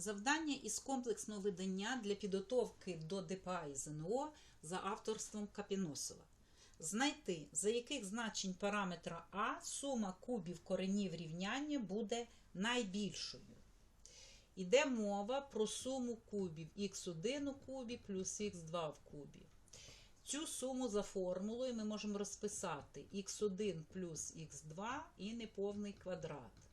Завдання із комплексного видання для підготовки до ДПА і ЗНО за авторством Капіносова. Знайти, за яких значень параметра А сума кубів коренів рівняння буде найбільшою. Іде мова про суму кубів х1 у кубі плюс х2 в кубі. Цю суму за формулою ми можемо розписати х1 плюс х2 і неповний квадрат.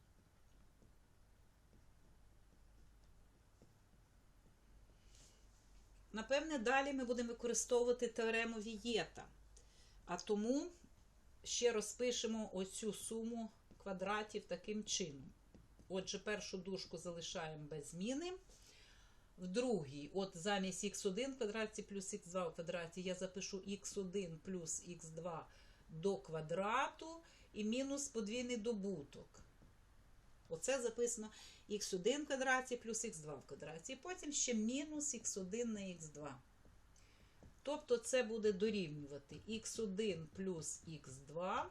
Напевне, далі ми будемо використовувати теорему Вієта. А тому ще розпишемо оцю суму квадратів таким чином. Отже, першу дужку залишаємо без зміни. В другій, от замість х1 в квадраті плюс х2 в квадраті, я запишу х1 плюс х2 до квадрату і мінус подвійний добуток. Оце записано х1 в квадраті плюс х2 в квадраті. І потім ще мінус х1 на х2. Тобто це буде дорівнювати х1 плюс х2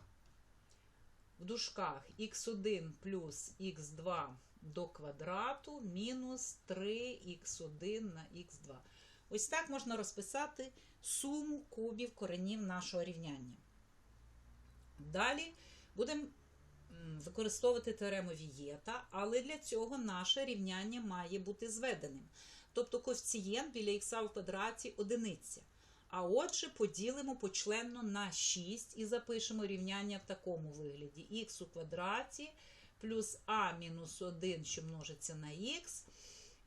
в дужках х1 плюс х2 до квадрату мінус 3х1 на х2. Ось так можна розписати суму кубів коренів нашого рівняння. Далі будемо використовувати теорему Вієта, але для цього наше рівняння має бути зведеним. Тобто коефіцієнт біля х в квадраті одиниця. А отже, поділимо почленно на 6 і запишемо рівняння в такому вигляді: х у квадраті плюс а мінус 1, що множиться на х.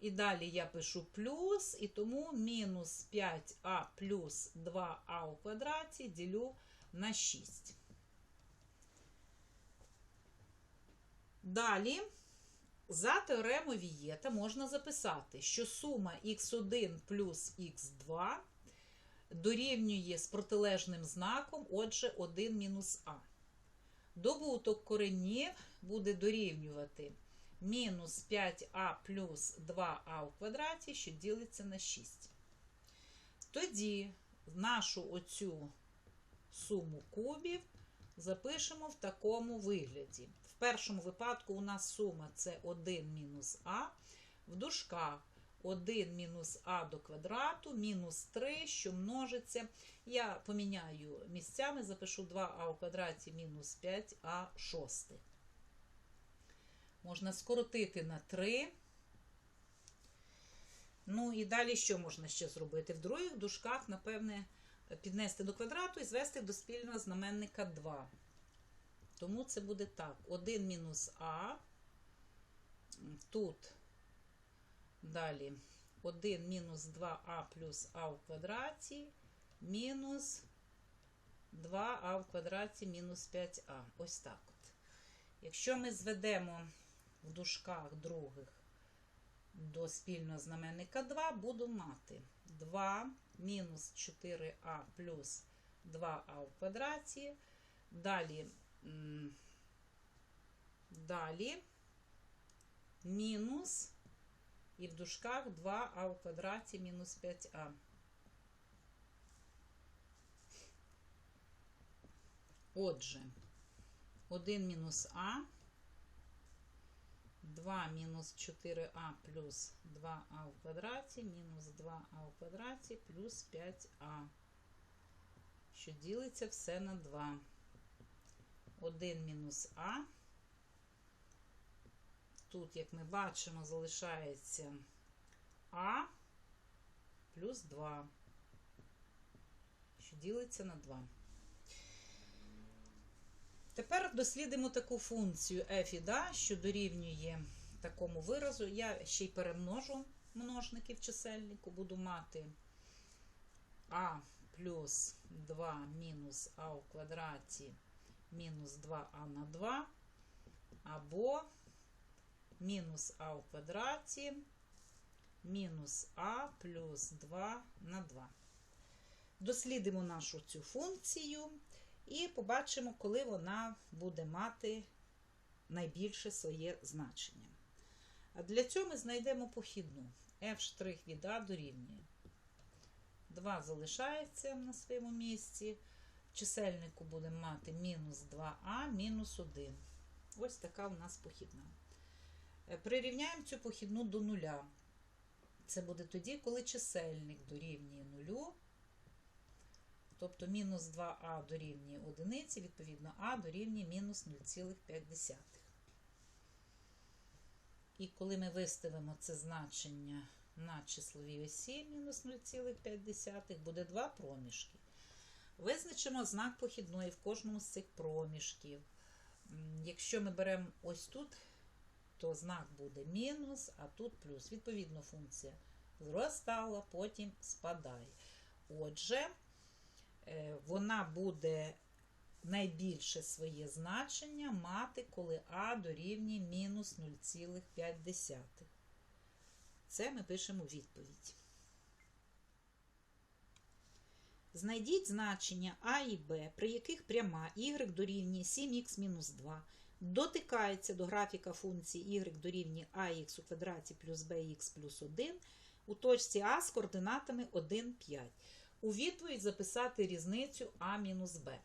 І далі я пишу плюс, і тому мінус 5а плюс 2а у квадраті ділю на 6. Далі, за теоремою Вієта можна записати, що сума х1 плюс х2 дорівнює з протилежним знаком, отже, 1 мінус а. Добуток коренів буде дорівнювати мінус 5а плюс 2а у квадраті, що ділиться на 6. Тоді нашу оцю суму кубів запишемо в такому вигляді. Першому випадку у нас сума це 1 мінус а, в дужках 1 мінус а до квадрату, мінус 3, що множиться. Я поміняю місцями, запишу 2а у квадраті мінус 5а шостих. Можна скоротити на 3. Ну і далі що можна ще зробити? В других дужках, напевне, піднести до квадрату і звести до спільного знаменника 2. Тому це буде так: 1 мінус а. Тут далі 1 мінус 2а плюс а в квадраті, мінус 2а в квадраті мінус 5а. Ось так от. Якщо ми зведемо в дужках других до спільного знаменника 2, буду мати 2 мінус 4а плюс 2а в квадраті. Далі, далі мінус і в дужках 2а в квадраті мінус 5а. Отже, 1 мінус а, 2 мінус 4а плюс 2а в квадраті, мінус 2а в квадраті плюс 5а, що ділиться все на 2. 1 мінус а. Тут, як ми бачимо, залишається а плюс 2, що ділиться на 2. Тепер дослідимо таку функцію f і da, що дорівнює такому виразу. Я ще й перемножу множники в чисельнику, буду мати а плюс 2 мінус а у квадраті мінус 2а на 2, або мінус а у квадраті мінус а плюс 2 на 2. Дослідимо нашу цю функцію і побачимо, коли вона буде мати найбільше своє значення. Для цього ми знайдемо похідну. f' від А дорівнює. 2 залишається на своєму місці. Чисельнику будемо мати мінус 2а мінус 1. Ось така у нас похідна. Прирівняємо цю похідну до нуля. Це буде тоді, коли чисельник дорівнює нулю. Тобто мінус 2а дорівнює одиниці, відповідно, а дорівнює мінус 0,5. І коли ми виставимо це значення на числовій осі мінус 0,5, буде два проміжки. Визначимо знак похідної в кожному з цих проміжків. Якщо ми беремо ось тут, то знак буде мінус, а тут плюс. Відповідно, функція зростала, потім спадає. Отже, е, вона буде найбільше своє значення мати, коли а дорівнює мінус 0,5. Це ми пишемо відповідь. Знайдіть значення а і b, при яких пряма y дорівнює 7х-2 дотикається до графіка функції y дорівнює ax у квадраті плюс bx плюс 1 у точці А з координатами 1, 5. У відповідь записати різницю а мінус b.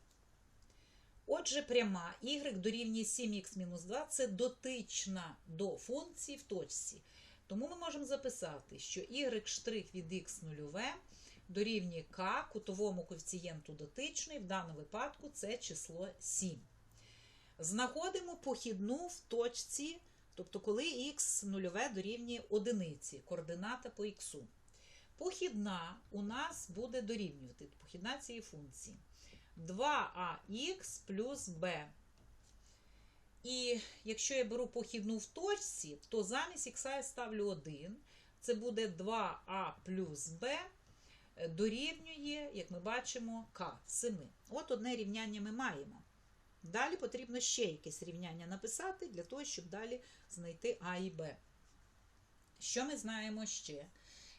Отже, пряма y дорівнює 7х-2 це дотична до функції в точці. Тому ми можемо записати, що y' від x нульове дорівнює k кутовому коефіцієнту дотичної, в даному випадку це число 7. Знаходимо похідну в точці, тобто коли x нульове дорівнює одиниці, координата по х. Похідна у нас буде дорівнювати похідна цієї функції 2ax плюс b. І якщо я беру похідну в точці, то замість х я ставлю 1. Це буде 2а плюс b дорівнює, як ми бачимо, k 7. От одне рівняння ми маємо. Далі потрібно ще якесь рівняння написати для того, щоб далі знайти А і Б. Що ми знаємо ще?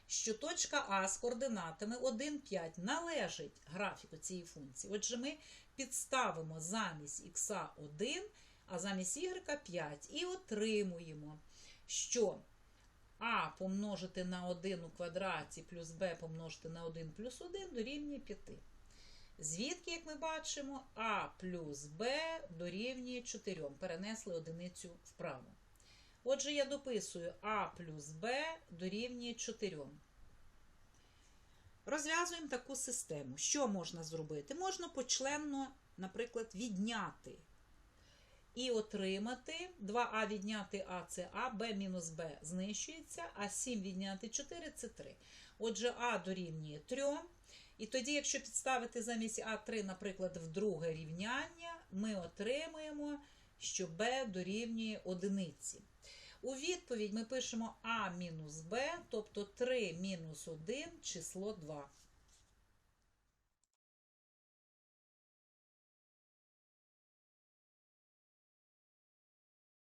Що точка А з координатами 1, 5 належить графіку цієї функції. Отже, ми підставимо замість х 1, а замість y 5 і отримуємо, що а помножити на 1 у квадраті плюс b помножити на 1 плюс 1 дорівнює 5. Звідки, як ми бачимо, а плюс b дорівнює 4. Перенесли одиницю вправо. Отже, я дописую а плюс b дорівнює 4. Розв'язуємо таку систему. Що можна зробити? Можна почленно, наприклад, відняти і отримати 2а відняти А це А, Б мінус Б знищується, а 7 відняти 4 це 3. Отже, А дорівнює 3. І тоді, якщо підставити замість А3, наприклад, в друге рівняння, ми отримаємо, що Б дорівнює одиниці. У відповідь ми пишемо А мінус Б, тобто 3 мінус 1 число 2.